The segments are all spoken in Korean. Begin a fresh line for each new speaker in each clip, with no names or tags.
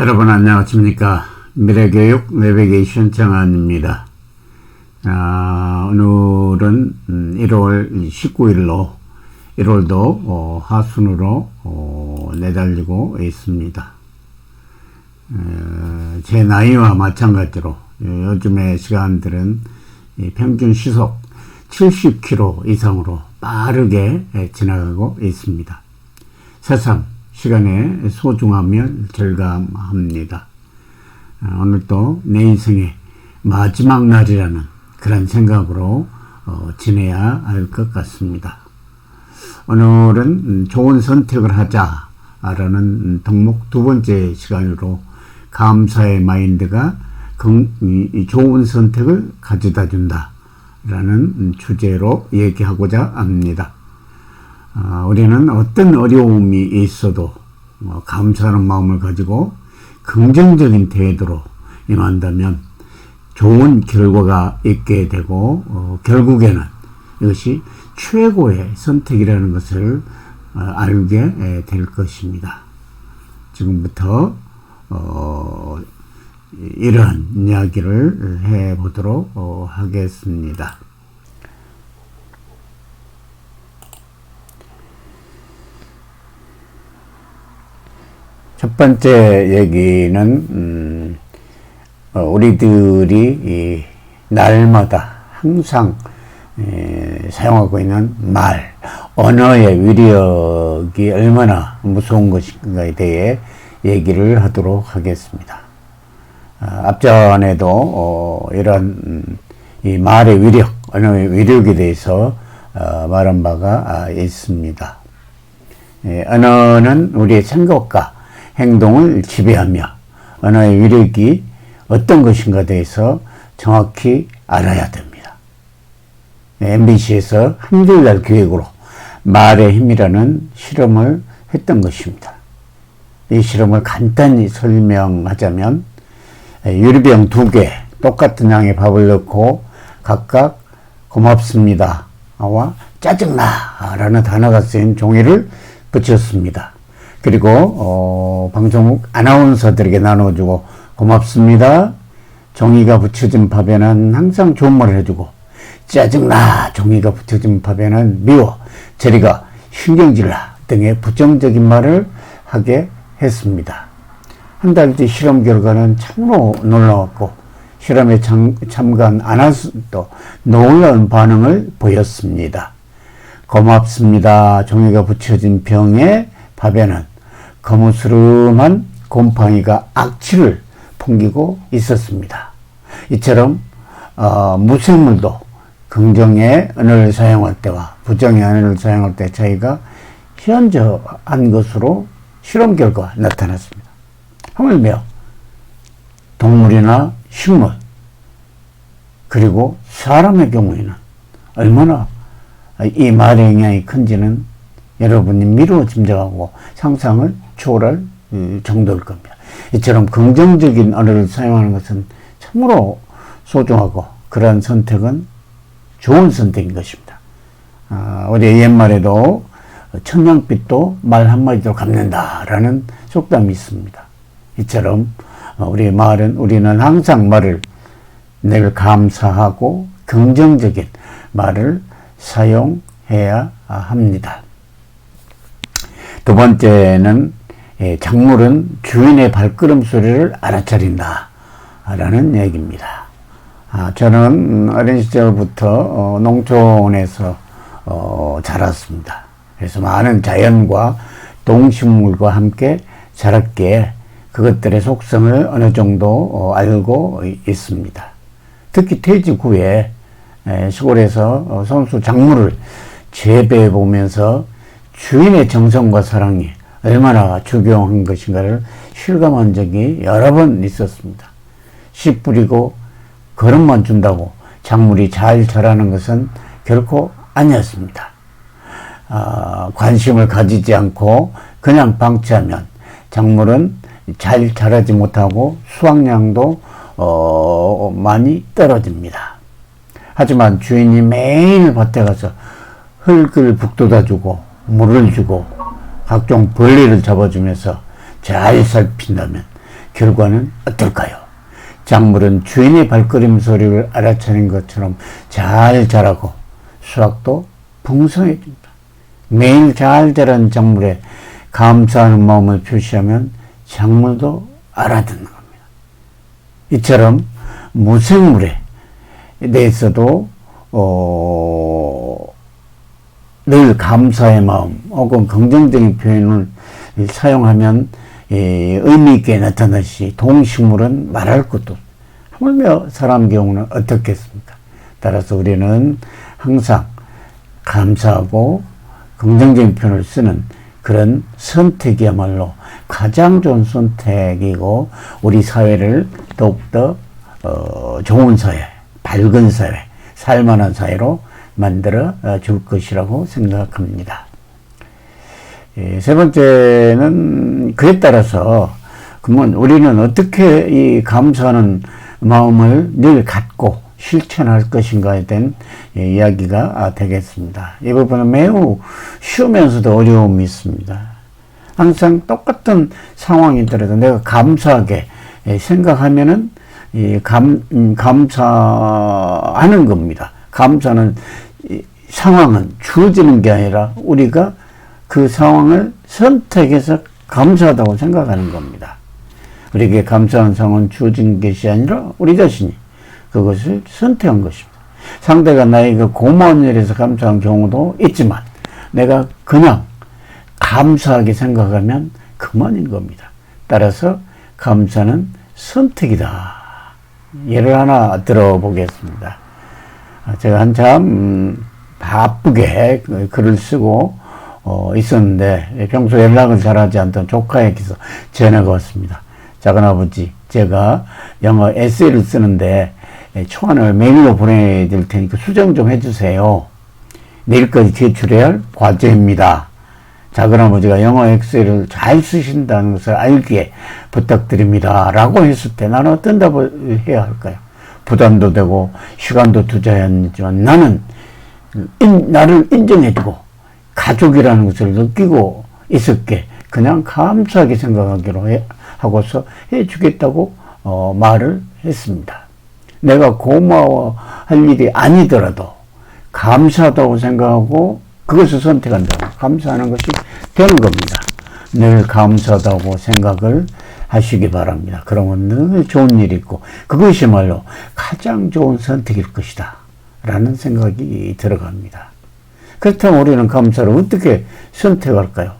여러분 안녕하십니까? 미래교육 내비게이션 정한입니다. 아, 오늘은 1월 19일로 1월도 어, 하순으로 어, 내달리고 있습니다. 어, 제 나이와 마찬가지로 요즘의 시간들은 이 평균 시속 70km 이상으로 빠르게 지나가고 있습니다. 세상 시간의 소중함을 절감합니다. 아, 오늘도 내 인생의 마지막 날이라는 그런 생각으로 어, 지내야 할 것 같습니다. 오늘은 좋은 선택을 하자라는 덕목 두 번째 시간으로 감사의 마인드가 좋은 선택을 가져다 준다라는 주제로 얘기하고자 합니다. 아, 우리는 어떤 어려움이 있어도 뭐 감사하는 마음을 가지고 긍정적인 태도로 임한다면 좋은 결과가 있게 되고 어, 결국에는 이것이 최고의 선택이라는 것을 어, 알게 될 것입니다. 지금부터 어, 이러한 이야기를 해보도록 어, 하겠습니다. 첫 번째 얘기는 음, 어, 우리들이 날마다 항상 에, 사용하고 있는 말, 언어의 위력이 얼마나 무서운 것인가에 대해 얘기를 하도록 하겠습니다. 아, 앞전에도 어, 이런 음, 이 말의 위력, 언어의 위력에 대해서 어, 말한 바가 아, 있습니다. 에, 언어는 우리의 생각과 행동을 지배하며 언어의 위력이 어떤 것인가 대해서 정확히 알아야 됩니다. MBC에서 한글날 기획으로 말의 힘이라는 실험을 했던 것입니다. 이 실험을 간단히 설명하자면 유리병 두 개 똑같은 양의 밥을 넣고 각각 고맙습니다와 짜증나 라는 단어가 쓰인 종이를 붙였습니다. 그리고 어, 방송국 아나운서들에게 나눠주고 고맙습니다. 종이가 붙여진 밥에는 항상 좋은 말을 해주고 짜증나 종이가 붙여진 밥에는 미워 저리가 신경질나 등의 부정적인 말을 하게 했습니다. 한 달 뒤 실험 결과는 참으로 놀라웠고 실험에 참, 참관 아나운서도 놀라운 반응을 보였습니다. 고맙습니다. 종이가 붙여진 병에 밥에는 거무스름한 곰팡이가 악취를 풍기고 있었습니다. 이처럼 어, 무생물도 긍정의 언어를 사용할 때와 부정의 언어를 사용할 때 차이가 현저한 것으로 실험 결과 나타났습니다. 하물며 동물이나 식물 그리고 사람의 경우에는 얼마나 이 말의 영향이 큰지는 여러분이 미루어 짐작하고 상상을 초월할 음, 정도일 겁니다. 이처럼 긍정적인 언어를 사용하는 것은 참으로 소중하고 그러한 선택은 좋은 선택인 것입니다. 아, 우리 옛말에도 청양빛도 말 한마디로 갚는다라는 속담이 있습니다. 이처럼 우리 말은 우리는 항상 말을 늘 감사하고 긍정적인 말을 사용해야 합니다. 두 번째는 예, 작물은 주인의 발걸음 소리를 알아차린다. 라는 얘기입니다. 아, 저는 어린 시절부터 어, 농촌에서 어, 자랐습니다. 그래서 많은 자연과 동식물과 함께 자랐기에 그것들의 속성을 어느 정도 어, 알고 있습니다. 특히 퇴직 후에 시골에서 선수 작물을 재배해 보면서 주인의 정성과 사랑이 얼마나 중요한 것인가를 실감한 적이 여러 번 있었습니다. 씨 뿌리고 거름만 준다고 작물이 잘 자라는 것은 결코 아니었습니다. 아, 관심을 가지지 않고 그냥 방치하면 작물은 잘 자라지 못하고 수확량도 어, 많이 떨어집니다. 하지만 주인이 매일 밭에 가서 흙을 북돋아주고 물을 주고 각종 벌레를 잡아주면서 잘 살핀다면 결과는 어떨까요? 작물은 주인의 발걸음 소리를 알아차린 것처럼 잘 자라고 수확도 풍성해집니다. 매일 잘 자란 작물에 감사하는 마음을 표시하면 작물도 알아듣는 겁니다. 이처럼 무생물에 대해서도 어, 늘 감사의 마음 혹은 긍정적인 표현을 사용하면 예, 의미 있게 나타나시 동식물은 말할 것도 하물며 사람 경우는 어떻겠습니까? 따라서 우리는 항상 감사하고 긍정적인 표현을 쓰는 그런 선택이야말로 가장 좋은 선택이고 우리 사회를 더욱더 어, 좋은 사회, 밝은 사회, 살만한 사회로 만들어 줄 것이라고 생각합니다. 예, 세 번째는 그에 따라서 그러면 우리는 어떻게 이 감사하는 마음을 늘 갖고 실천할 것인가에 대한 예, 이야기가 되겠습니다. 이 부분은 매우 쉬우면서도 어려움이 있습니다. 항상 똑같은 상황이더라도 내가 감사하게 예, 생각하면은 감, 음, 감사하는 겁니다. 감사는 상황은 주어지는 게 아니라 우리가 그 상황을 선택해서 감사하다고 생각하는 겁니다. 우리에게 감사한 상황은 주어진 것이 아니라 우리 자신이 그것을 선택한 것입니다. 상대가 나에게 고마운 일에서 감사한 경우도 있지만 내가 그냥 감사하게 생각하면 그만인 겁니다. 따라서 감사는 선택이다. 예를 하나 들어보겠습니다. 제가 한참 음, 바쁘게 그 글을 쓰고 어, 있었는데 평소 연락을 잘하지 않던 조카에게서 전화가 왔습니다. 작은아버지, 제가 영어 에세이를 쓰는데 초안을 메일로 보내드릴 테니까 수정 좀 해주세요. 내일까지 제출해야 할 과제입니다. 작은아버지가 영어 엑셀을 잘 쓰신다는 것을 알기에 부탁드립니다. 라고 했을 때 나는 어떤 답을 해야 할까요? 부담도 되고 시간도 투자했지만 나는 인, 나를 인정해주고 가족이라는 것을 느끼고 있을게 그냥 감사하게 생각하기로 해, 하고서 해주겠다고 어, 말을 했습니다. 내가 고마워할 일이 아니더라도 감사하다고 생각하고 그것을 선택한다. 감사하는 것이 되는 겁니다. 늘 감사하다고 생각을 하시기 바랍니다. 그러면 늘 좋은 일이 있고 그것이말로 가장 좋은 선택일 것이다. 라는 생각이 들어갑니다. 그렇다면 우리는 감사를 어떻게 선택할까요?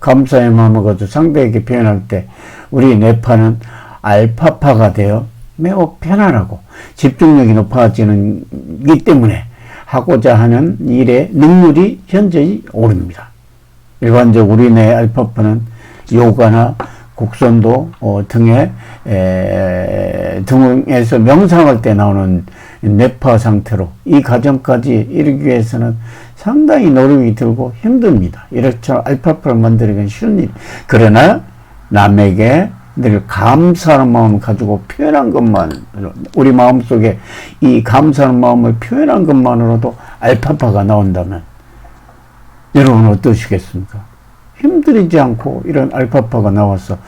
감사의 마음을 가지고 상대에게 표현할 때 우리 뇌파는 알파파가 되어 매우 편안하고 집중력이 높아지는 기 때문에 하고자 하는 일의 능률이 현저히 오릅니다. 일반적 우리 뇌 알파파는 요가나 곡선도 어, 등에 에, 등에서 명상할 때 나오는 뇌파 상태로 이 과정까지 이르기 위해서는 상당히 노력이 들고 힘듭니다. 이렇게 알파파를 만들기는 쉬운 일. 그러나 남에게 늘 감사하는 마음을 가지고 표현한 것만 우리 마음속에 이 감사하는 마음을 표현한 것만으로도 알파파가 나온다면 여러분 어떠시겠습니까? 힘들이지 않고 이런 알파파가 나와서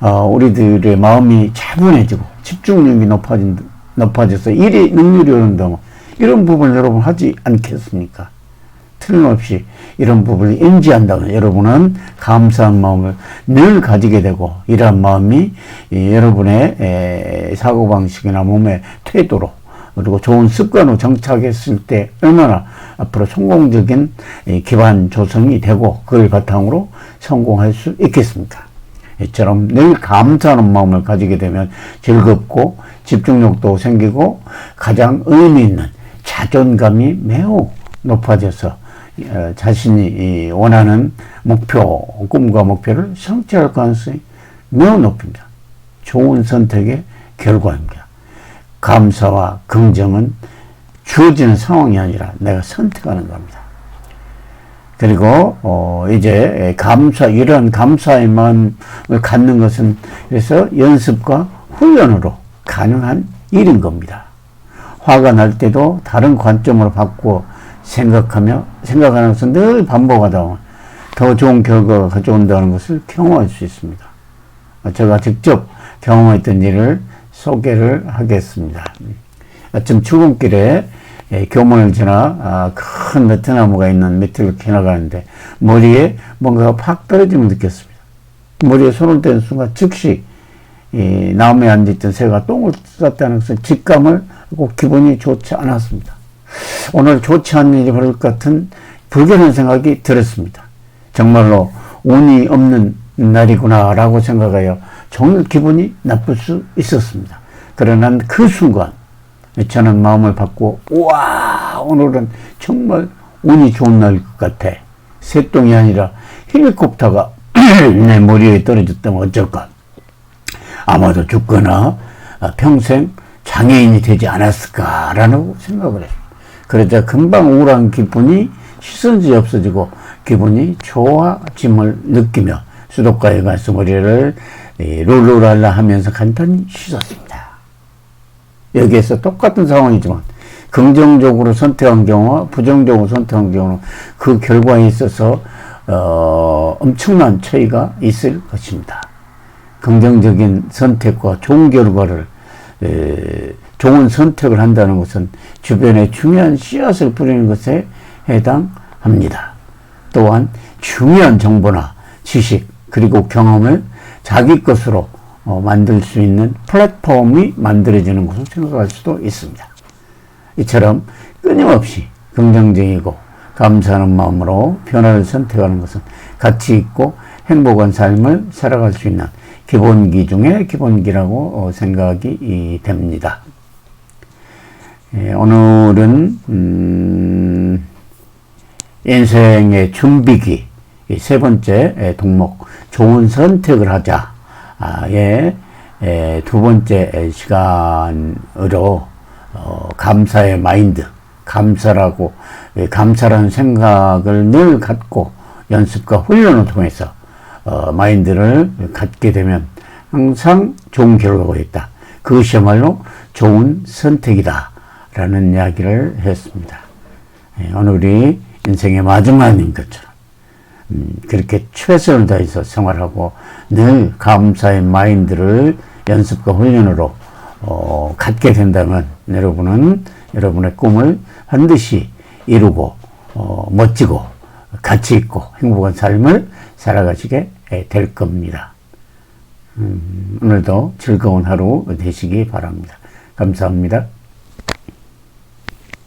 어, 우리들의 마음이 차분해지고 집중력이 높아진, 높아져서 일이 능률이 오른다면 이런 부분을 여러분 하지 않겠습니까? 틀림없이 이런 부분을 인지한다면 여러분은 감사한 마음을 늘 가지게 되고 이러한 마음이 여러분의 사고방식이나 몸의 태도로 그리고 좋은 습관으로 정착했을 때 얼마나 앞으로 성공적인 기반 조성이 되고 그걸 바탕으로 성공할 수 있겠습니까? 이처럼 늘 감사하는 마음을 가지게 되면 즐겁고 집중력도 생기고 가장 의미 있는 자존감이 매우 높아져서 어, 자신이 원하는 목표, 꿈과 목표를 성취할 가능성이 매우 높습니다. 좋은 선택의 결과입니다. 감사와 긍정은 주어지는 상황이 아니라 내가 선택하는 겁니다. 그리고 어 이제 감사 이런 감사의 마음을 갖는 것은 그래서 연습과 훈련으로 가능한 일인 겁니다. 화가 날 때도 다른 관점으로 바꾸어 생각하며 생각하는 것은 늘 반복하다 더 좋은 결과가 가져온다는 것을 경험할 수 있습니다. 제가 직접 경험했던 일을 소개를 하겠습니다. 아침 출근길에 예, 교문을 지나 아, 큰 느티나무가 있는 밑을 지나가는데 머리에 뭔가가 팍 떨어짐을 느꼈습니다. 머리에 손을 댄 순간 즉시 이 나무에 앉아있던 새가 똥을 쌌다는 것은 직감을 하고 기분이 좋지 않았습니다. 오늘 좋지 않은 일이 벌어질 것 같은 불길한 생각이 들었습니다. 정말로 운이 없는 날이구나라고 생각하여 정말 기분이 나쁠 수 있었습니다. 그러나 그 순간 저는 마음을 받고 와 오늘은 정말 운이 좋은 날일 것 같아. 새똥이 아니라 헬리콥터가 내 머리에 떨어졌다면 어쩔까. 아마도 죽거나 평생 장애인이 되지 않았을까라는 생각을 했습니다. 그러자 금방 우울한 기분이 시선지 없어지고 기분이 좋아짐을 느끼며 수도가에 가서 머리를 룰루랄라 하면서 간단히 씻었습니다. 여기에서 똑같은 상황이지만 긍정적으로 선택한 경우와 부정적으로 선택한 경우는 그 결과에 있어서 어, 엄청난 차이가 있을 것입니다. 긍정적인 선택과 좋은 결과를 에, 좋은 선택을 한다는 것은 주변에 중요한 씨앗을 뿌리는 것에 해당합니다. 또한 중요한 정보나 지식 그리고 경험을 자기 것으로 어, 만들 수 있는 플랫폼이 만들어지는 것을 생각할 수도 있습니다. 이처럼 끊임없이 긍정적이고 감사하는 마음으로 변화를 선택하는 것은 가치 있고 행복한 삶을 살아갈 수 있는 기본기 중에 기본기라고 어, 생각이 됩니다. 예, 오늘은 음, 인생의 준비기 세 번째 동목 좋은 선택을 하자 의두 번째 시간으로 어, 감사의 마인드 감사라고 감사라는 생각을 늘 갖고 연습과 훈련을 통해서 어, 마인드를 갖게 되면 항상 좋은 결과가 있다. 그것이야말로 좋은 선택이다. 라는 이야기를 했습니다. 예, 오늘이 인생의 마지막인 것처럼 음, 그렇게 최선을 다해서 생활하고 늘 감사의 마인드를 연습과 훈련으로 어, 갖게 된다면 여러분은 여러분의 꿈을 반드시 이루고 어, 멋지고 가치 있고 행복한 삶을 살아가시게 될 겁니다. 음, 오늘도 즐거운 하루 되시기 바랍니다. 감사합니다.